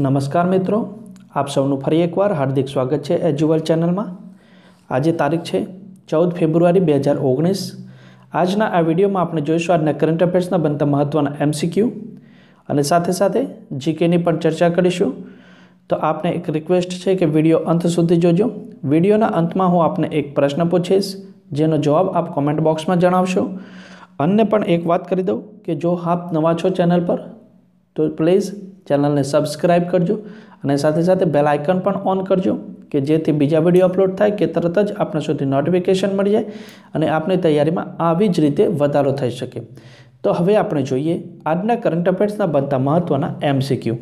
નમસ્કાર મિત્રો, આપ સૌનું ફરી એકવાર હાર્દિક સ્વાગત છે એજ્યુઅલ ચેનલમાં. આજે તારીખ છે ચૌદ ફેબ્રુઆરી બે હજાર ઓગણીસ. આજના આ વિડીયોમાં આપણે જોઈશું આજના કરંટ અફેર્સના બનતા મહત્ત્વના એમસીક્યુ અને સાથે સાથે જીકેની પણ ચર્ચા કરીશું. તો આપને એક રિક્વેસ્ટ છે કે વીડિયો અંત સુધી જોજો. વિડીયોના અંતમાં હું આપને એક પ્રશ્ન પૂછીશ, જેનો જવાબ આપ કોમેન્ટ બોક્સમાં જણાવશો. અન્ય પણ એક વાત કરી દઉં કે જો આપ નવા છો ચેનલ પર તો પ્લીઝ ચેનલને સબસ્ક્રાઇબ કરજો અને સાથે સાથે બેલ આઇકન પણ ઓન કરજો કે જેથી બીજા વીડિયો અપલોડ થાય કે તરત જ આપણા સુધી નોટિફિકેશન મળી જાય અને આપની તૈયારીમાં આવી જ રીતે વધારો થઈ શકે. તો હવે આપણે જોઈએ આજના કરંટ અફેર્સના બનતા મહત્ત્વના એમસીક્યુ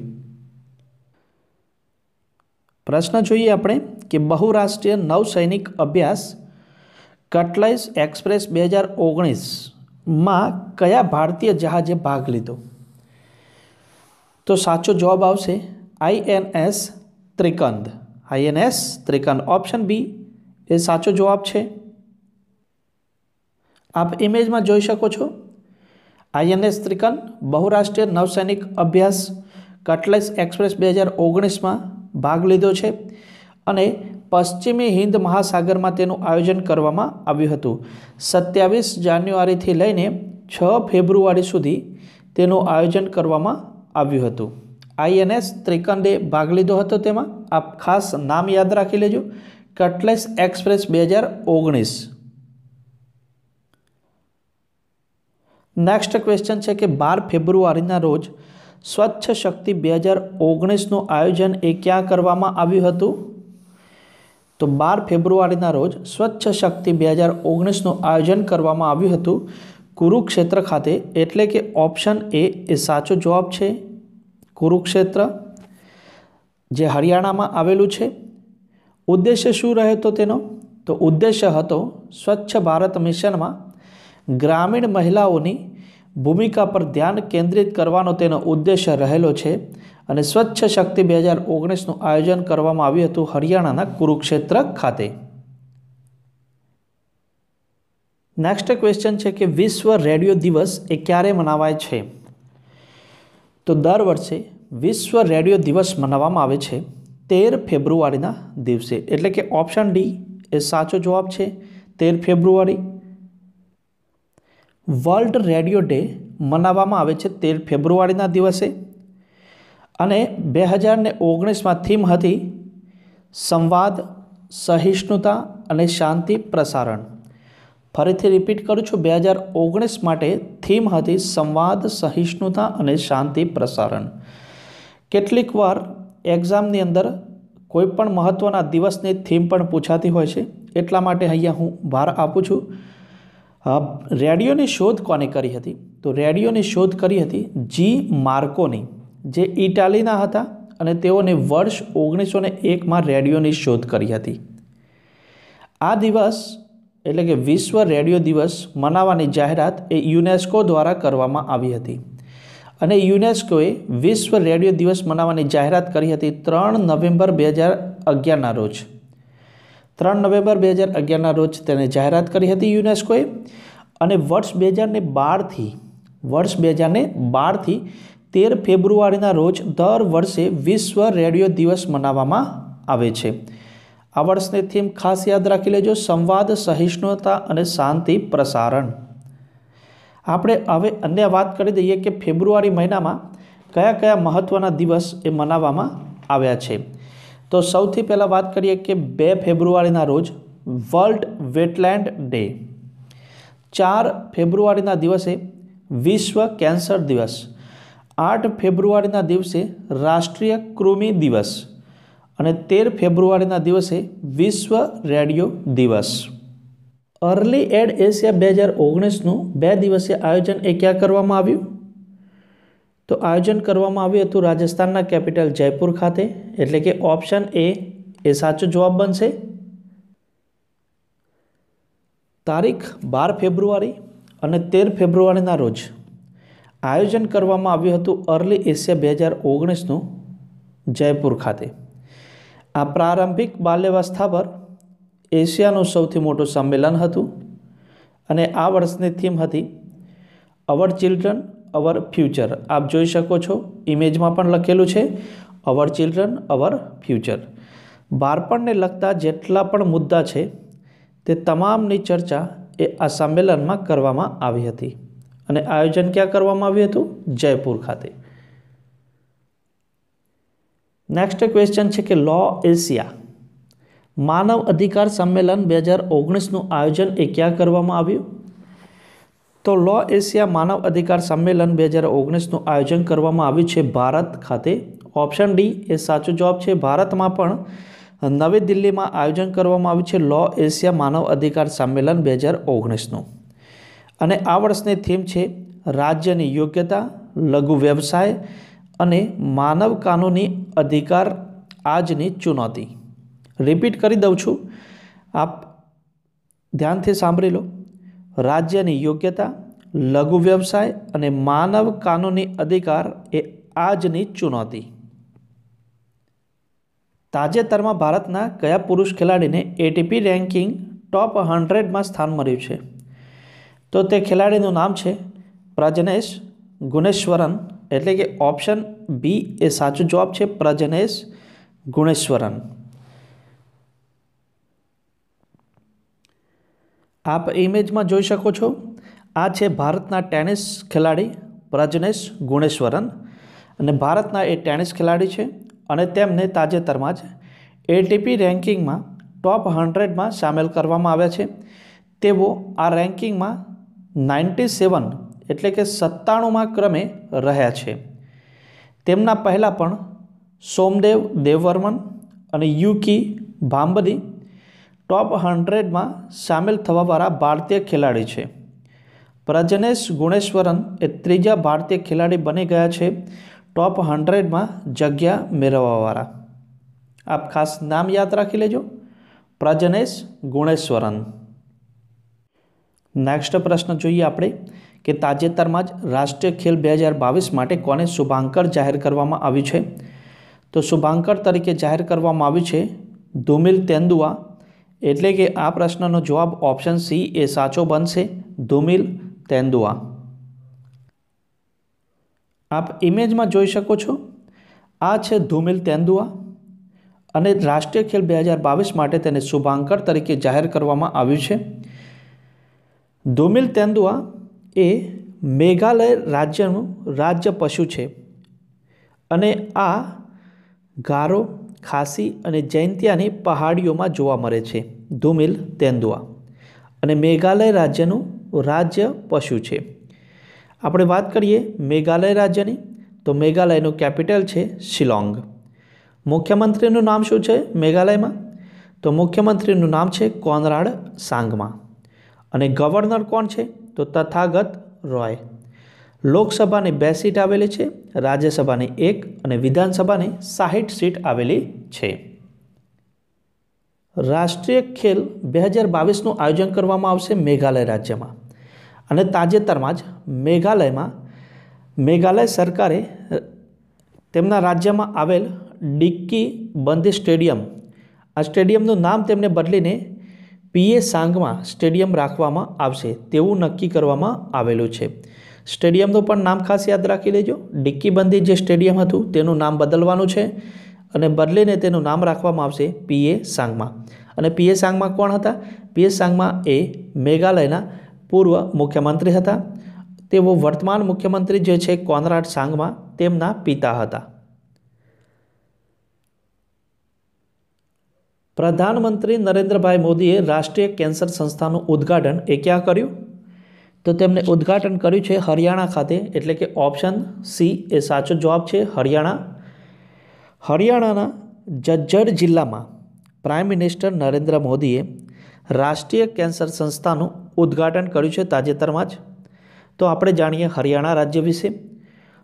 પ્રશ્ન જોઈએ આપણે કે બહુરાષ્ટ્રીય નૌસૈનિક અભ્યાસ કટલાઇસ એક્સપ્રેસ બે હજાર ઓગણીસમાં કયા ભારતીય જહાજે ભાગ લીધો? તો સાચો જવાબ આવશે INS Trikand. INS Trikand. Option B એ સાચો જવાબ છે. આપ ઇમેજમાં જોઈ શકો છો. આઈએનએસ ત્રિકંદ, બહુરાષ્ટ્રીય નૌસૈનિક અભ્યાસ, કટલેસ એક્સપ્રેસ બે હજાર ઓગણીસમાં ભાગ લીધો છે અને પશ્ચિમી હિન્દ મહાસાગરમાં તેનું આયોજન કરવામાં આવ્યું હતું. સત્યાવીસ જાન્યુઆરીથી લઈને છ ફેબ્રુઆરી સુધી તેનું આયોજન કરવામાં આવ્યું હતું. આઈએનએસ ત્રિકંડે ભાગ લીધો હતો તેમાં. આપ ખાસ નામ યાદ રાખી લેજો. કટલેસ એક્સપ્રેસ બે હજાર ઓગણીસ. નેક્સ્ટ ક્વેશ્ચન છે કે બાર ફેબ્રુઆરીના રોજ સ્વચ્છ શક્તિ બે હજાર ઓગણીસનું આયોજન એ ક્યાં કરવામાં આવ્યું હતું? તો બાર ફેબ્રુઆરીના રોજ સ્વચ્છ શક્તિ બે હજાર ઓગણીસનું આયોજન કરવામાં આવ્યું હતું. કુરુક્ષેત્ર ખાતે એટલે કે ઓપ્શન એ એ સાચો જવાબ છે. કુરુક્ષેત્ર, જે હરિયાણામાં આવેલું છે. ઉદ્દેશ્ય શું રહ્યો હતો તેનો? તો ઉદ્દેશ્ય હતો સ્વચ્છ ભારત મિશનમાં ગ્રામીણ મહિલાઓની ભૂમિકા પર ધ્યાન કેન્દ્રિત કરવાનો તેનો ઉદ્દેશ્ય રહેલો છે અને સ્વચ્છ શક્તિ બે હજાર ઓગણીસનું આયોજન કરવામાં આવ્યું હતું હરિયાણાના કુરુક્ષેત્ર ખાતે. નેક્સ્ટ ક્વેશ્ચન છે કે વિશ્વ રેડિયો દિવસ એ ક્યારે મનાવાય છે? તો દર વર્ષે વિશ્વ રેડિયો દિવસ મનાવવામાં આવે છે તેર ફેબ્રુઆરીના દિવસે. એટલે કે ઓપ્શન ડી એ સાચો જવાબ છે તેર ફેબ્રુઆરી. વર્લ્ડ રેડિયો ડે મનાવવામાં આવે છે તેર ફેબ્રુઆરીના દિવસે. અને બે હજાર ને ઓગણીસમાં થીમ હતી સંવાદ, સહિષ્ણુતા અને શાંતિ પ્રસારણ. ફરીથી રિપીટ કરું છું. બે હજાર ઓગણીસ માટે થીમ હતી સંવાદ, સહિષ્ણુતા અને શાંતિ પ્રસારણ. કેટલીક વાર એક્ઝામની અંદર કોઈ પણ મહત્ત્વના દિવસની થીમ પણ પૂછાતી હોય છે. એટલા માટે અહીંયા હું ભાર આપું છું. રેડિયોની શોધ કોને કરી હતી? તો રેડિયોની શોધ કરી હતી જી માર્કોની, જે ઇટાલીના હતા અને તેઓને વર્ષ ઓગણીસો ને એકમાં રેડિયોની શોધ કરી હતી. આ દિવસ એટલે કે વિશ્વ રેડિયો દિવસ મનાવવાની જાહેરાત એ યુનેસ્કો દ્વારા કરવામાં આવી હતી. અને યુનેસ્કોએ વિશ્વ રેડિયો દિવસ મનાવવાની જાહેરાત કરી હતી ત્રણ નવેમ્બર બે હજાર અગિયારના રોજ. ત્રણ નવેમ્બર બે હજાર અગિયારના રોજ તેને જાહેરાત કરી હતી યુનેસ્કોએ. અને વર્ષ બે હજારને બારથી વર્ષ બે હજારને બારથી તેર ફેબ્રુઆરીના રોજ દર વર્ષે વિશ્વ રેડિયો દિવસ મનાવવામાં આવે છે. આ વર્ષની થીમ ખાસ યાદ રાખી લેજો, સંવાદ, સહિષ્ણુતા અને શાંતિ પ્રસારણ. આપણે હવે અન્ય વાત કરી દઈએ કે ફેબ્રુઆરી મહિનામાં કયા કયા મહત્ત્વના દિવસ એ મનાવવામાં આવ્યા છે. તો સૌથી પહેલાં વાત કરીએ કે બે ફેબ્રુઆરીના રોજ વર્લ્ડ વેટલેન્ડ ડે. ચાર ફેબ્રુઆરીના દિવસે વિશ્વ કેન્સર દિવસ. આઠ ફેબ્રુઆરીના દિવસે રાષ્ટ્રીય કૃમિ દિવસ. અને તેર ફેબ્રુઆરીના દિવસે વિશ્વ રેડિયો દિવસ. અર્લી એડ એશિયા બે હજાર ઓગણીસનું બે દિવસીય આયોજન એ ક્યાં કરવામાં આવ્યું? તો આયોજન કરવામાં આવ્યું હતું રાજસ્થાનના કેપિટલ જયપુર ખાતે, એટલે કે ઓપ્શન એ એ સાચો જવાબ બનશે. તારીખ બાર ફેબ્રુઆરી અને તેર ફેબ્રુઆરીના રોજ આયોજન કરવામાં આવ્યું હતું અર્લી એશિયા બે હજાર ઓગણીસનું જયપુર ખાતે. આ પ્રારંભિક બાલ્યવસ્થા પર એશિયાનું સૌથી મોટું સંમેલન હતું અને આ વર્ષની થીમ હતી અવર ચિલ્ડ્રન, અવર ફ્યુચર. આપ જોઈ શકો છો ઇમેજમાં પણ લખેલું છે, અવર ચિલ્ડ્રન, અવર ફ્યુચર. બાળપણને લગતા જેટલા પણ મુદ્દા છે, તે તમામની ચર્ચા એ આ સંમેલનમાં કરવામાં આવી હતી. અને આયોજન ક્યાં કરવામાં આવ્યું હતું? જયપુર ખાતે. નેક્સ્ટ ક્વેશ્ચન છે કે લો એશિયા માનવ અધિકાર સંમેલન બે હજાર ઓગણીસનું આયોજન એ ક્યાં કરવામાં આવ્યું? તો લો એશિયા માનવ અધિકાર સંમેલન બે હજાર ઓગણીસનું આયોજન કરવામાં આવ્યું છે ભારત ખાતે. ઓપ્શન ડી એ સાચો જવાબ છે ભારતમાં પણ નવી દિલ્હીમાં આયોજન કરવામાં આવ્યું છે લો એશિયા માનવ અધિકાર સંમેલન બે હજાર ઓગણીસનું અને આ વર્ષની થીમ છે રાજ્યની યોગ્યતા, લઘુ વ્યવસાય અને માનવ કાનૂની અધિકાર આજની ચુનૌતી. રિપીટ કરી દઉં છું. આપ ધ્યાનથી સાંભળી લો. રાજ્યની યોગ્યતા, લઘુ વ્યવસાય અને માનવ કાનૂની અધિકાર એ આજની ચુનૌતી. તાજેતરમાં ભારતના કયા પુરુષ ખેલાડીને એટીપી રેન્કિંગ ટોપ હંડ્રેડમાં સ્થાન મળ્યું છે? તો તે ખેલાડીનું નામ છે પ્રજનેશ ગુણેશ્વરન. એટલે કે ઓપ્શન બી એ સાચો જવાબ છે પ્રજનેશ ગુણેશ્વરન. આપ ઇમેજમાં જોઈ શકો છો, આ છે ભારતના ટેનિસ ખેલાડી પ્રજનેશ ગુણેશ્વરન. અને ભારતના એ ટેનિસ ખેલાડી છે અને તેમને તાજેતરમાં જ એટીપી રેન્કિંગમાં ટોપ હંડ્રેડમાં સામેલ કરવામાં આવ્યા છે. તેઓ આ રેન્કિંગમાં નાઇન્ટી સેવન એટલે કે સત્તાણુંમાં ક્રમે રહ્યા છે. તેમના પહેલાં પણ સોમદેવ, દેવવર્મન અને યુકી ભાંબદી ટોપ હંડ્રેડમાં સામેલ થવાવાળા ભારતીય ખેલાડી છે. પ્રજનેશ ગુણેશ્વરન એ ત્રીજા ભારતીય ખેલાડી બની ગયા છે ટોપ હંડ્રેડમાં જગ્યા મેળવવાવાળા. આપ ખાસ નામ યાદ રાખી લેજો. પ્રજનેશ ગુણેશ્વરન. નેક્સ્ટ પ્રશ્ન જોઈએ આપણે. કે તાજેતરમાં જ રાષ્ટ્રીય ખેલ બે હજાર બાવીસ માટે કોને શુભાંકર જાહેર કરવામાં આવ્યું છે? તો શુભાંકર તરીકે જાહેર કરવામાં આવ્યું છે ધુમિલ તેંદુઆ. એટલે કે આ પ્રશ્નનો જવાબ ઓપ્શન સી એ સાચો બનશે, ધુમિલ તેંદુઆ. આપ ઇમેજમાં જોઈ શકો છો, આ છે ધુમિલ તેંદુઆ અને રાષ્ટ્રીય ખેલ બે હજાર બાવીસ માટે તેને શુભાંકર તરીકે જાહેર કરવામાં આવ્યું છે. ધુમિલ તેંદુઆ એ મેઘાલય રાજ્યનું રાજ્ય પશુ છે. અને આ ગારો, ખાસી અને જૈંતિયાની પહાડીઓમાં જોવા મળે છે. ધુમિલ, તેંદુઆ. અને મેઘાલય રાજ્યનું રાજ્ય પશુ છે. આપણે વાત કરીએ મેઘાલય રાજ્યની, તો મેઘાલયનું કેપિટલ છે શિલોંગ. મુખ્યમંત્રીનું નામ શું છે મેઘાલયમાં? તો મુખ્યમંત્રીનું નામ છે કોનરાડ સાંગમા. અને ગવર્નર કોણ છે? તો તથાગત રોય. લોકસભાની બે સીટ આવેલી છે, રાજ્યસભાની એક અને વિધાનસભાની સાહીઠ સીટ આવેલી છે. રાષ્ટ્રીય ખેલ બે હજાર બાવીસનું આયોજન કરવામાં આવશે મેઘાલય રાજ્યમાં. અને તાજેતરમાં જ મેઘાલયમાં, મેઘાલય સરકારે તેમના રાજ્યમાં આવેલ ડિક્કી બંધી સ્ટેડિયમ, આ સ્ટેડિયમનું નામ તેમને બદલીને પીએ સાંગમાં સ્ટેડિયમ રાખવામાં આવશે તેવું નક્કી કરવામાં આવેલું છે. સ્ટેડિયમનું પણ નામ ખાસ યાદ રાખી લેજો. ડિક્કીબંધી જે સ્ટેડિયમ હતું તેનું નામ બદલવાનું છે અને બદલીને તેનું નામ રાખવામાં આવશે પીએ સાંગમાં. અને પીએ સાંગમાં કોણ હતા? પીએ સાંગમાં એ મેઘાલયના પૂર્વ મુખ્યમંત્રી હતા. તેઓ વર્તમાન મુખ્યમંત્રી જે છે કોનરાડ સાંગમાં તેમના પિતા હતા. પ્રધાનમંત્રી નરેન્દ્રભાઈ મોદીએ રાષ્ટ્રીય કેન્સર સંસ્થાનું ઉદ્ઘાટન એ ક્યાં કર્યું? તો તેમણે ઉદ્ઘાટન કર્યું છે હરિયાણા ખાતે, એટલે કે ઓપ્શન સી એ સાચો જવાબ છે હરિયાણા. હરિયાણાના જજ્જર જિલ્લામાં પ્રાઇમ મિનિસ્ટર નરેન્દ્ર મોદીએ રાષ્ટ્રીય કેન્સર સંસ્થાનું ઉદ્ઘાટન કર્યું છે તાજેતરમાં જ. તો આપણે જાણીએ હરિયાણા રાજ્ય વિશે.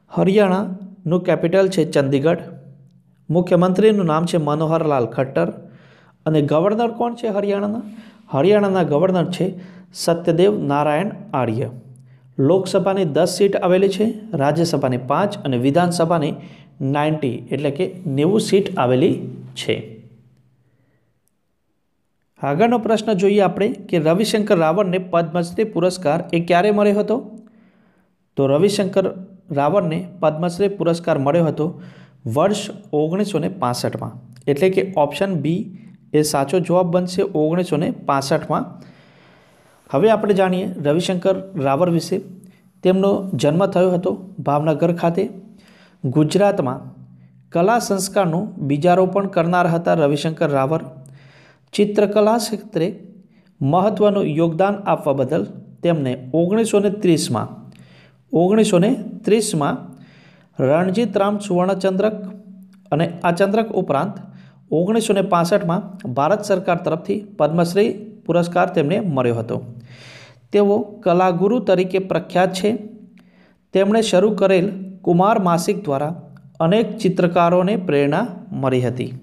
હરિયાણાનું કેપિટલ છે ચંદીગઢ. મુખ્યમંત્રીનું નામ છે મનોહરલાલ ખટ્ટર. અને ગવર્નર કોણ છે હરિયાણાના? હરિયાણાના ગવર્નર છે સત્યદેવ નારાયણ આર્ય. લોકસભાની દસ સીટ આવેલી છે, રાજ્યસભાની પાંચ અને વિધાનસભાની નાઇન્ટી, એટલે કે નેવું સીટ આવેલી છે. આગળનો પ્રશ્ન જોઈએ આપણે કે રવિશંકર રાવણને પદ્મશ્રી પુરસ્કાર એ ક્યારે મળ્યો હતો? તો રવિશંકર રાવણને પદ્મશ્રી પુરસ્કાર મળ્યો હતો વર્ષ ઓગણીસો ને પાસઠમાં, એટલે કે ઓપ્શન બી એ સાચો જવાબ બનશે ઓગણીસો ને પાસઠમાં. હવે આપણે જાણીએ રવિશંકર રાવર વિશે. તેમનો જન્મ થયો હતો ભાવનગર ખાતે. ગુજરાતમાં કલા સંસ્કારનું બીજારોપણ કરનાર હતા રવિશંકર રાવર ચિત્રકલા ક્ષેત્રે મહત્ત્વનું યોગદાન આપવા બદલ તેમને ઓગણીસો ને ત્રીસમાં, ઓગણીસો ને ત્રીસમાં રણજીત રામ સુવર્ણચંદ્રક અને આ ચંદ્રક ઉપરાંત ઓગણીસો ને પાસઠમાં ભારત સરકાર તરફથી પદ્મશ્રી પુરસ્કાર તેમને મળ્યો હતો. તેઓ કલાગુરુ તરીકે પ્રખ્યાત છે. તેમણે શરૂ કરેલ કુમાર માસિક દ્વારા અનેક ચિત્રકારોને પ્રેરણા મળી હતી.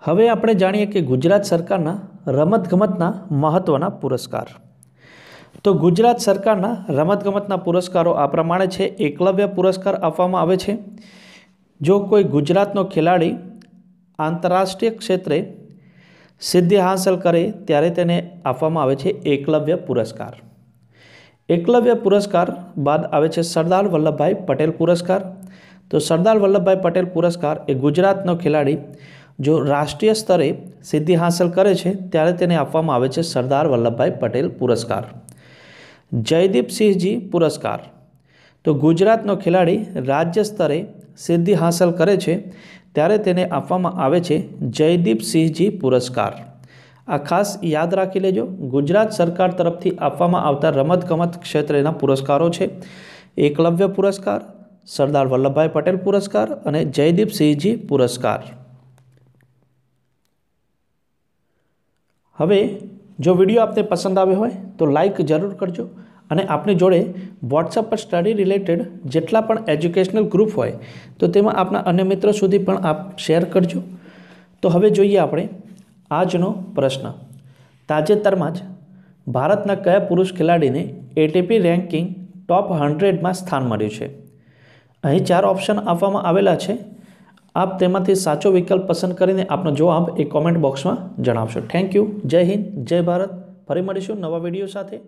હવે આપણે જાણીએ કે ગુજરાત સરકારના રમતગમતના મહત્ત્વના પુરસ્કાર. તો ગુજરાત સરકારના રમતગમતના પુરસ્કારો આ પ્રમાણે છે. એકલવ્ય પુરસ્કાર આપવામાં આવે છે. જો કોઈ ગુજરાતનો ખેલાડી આંતરરાષ્ટ્રીય ક્ષેત્રે સિદ્ધિ હાંસલ કરે ત્યારે તેને આપવામાં આવે છે એકલવ્ય પુરસ્કાર. એકલવ્ય પુરસ્કાર બાદ આવે છે સરદાર વલ્લભભાઈ પટેલ પુરસ્કાર. તો સરદાર વલ્લભભાઈ પટેલ પુરસ્કાર એ ગુજરાતનો ખેલાડી જો રાષ્ટ્રીય સ્તરે સિદ્ધિ હાંસલ કરે છે ત્યારે તેને આપવામાં આવે છે સરદાર વલ્લભભાઈ પટેલ પુરસ્કાર. જયદીપસિંહજી પુરસ્કાર. તો ગુજરાતનો ખેલાડી રાજ્ય સ્તરે સિદ્ધિ હાંસલ કરે છે, ત્યારે તેને આપવામાં આવે છે જયદીપસિંહજી પુરસ્કાર. આ ખાસ યાદ રાખી લેજો, ગુજરાત સરકાર તરફથી આપવામાં આવતા રમતગમત ક્ષેત્રેના પુરસ્કારો છે. એકલવ્ય પુરસ્કાર, સરદાર વલ્લભભાઈ પટેલ પુરસ્કાર અને જયદીપસિંહજી પુરસ્કાર. હવે, જો વીડિયો આપને પસંદ આવ્યો હોય, તો લાઈક જરૂર કરજો. અને આપની જોડે વોટ્સઅપ પર સ્ટડી રિલેટેડ જેટલા પણ એજ્યુકેશનલ ગ્રુપ હોય, તો તેમાં આપના અન્ય મિત્રો સુધી પણ આપ શેર કરજો. તો હવે જોઈએ આપણે આજનો પ્રશ્ન. તાજેતરમાં જ ભારતના કયા પુરુષ ખેલાડીને એટીપી રેન્કિંગ ટોપ હંડ્રેડમાં સ્થાન મળ્યું છે? અહીં ચાર ઓપ્શન આપવામાં આવેલા છે. આપ તેમાંથી સાચો વિકલ્પ પસંદ કરીને આપનો જવાબ એ કોમેન્ટ બોક્સમાં જણાવશો. થેન્ક યુ જય હિન્દ, જય ભારત. ફરી મળીશું નવા વીડિયો સાથે.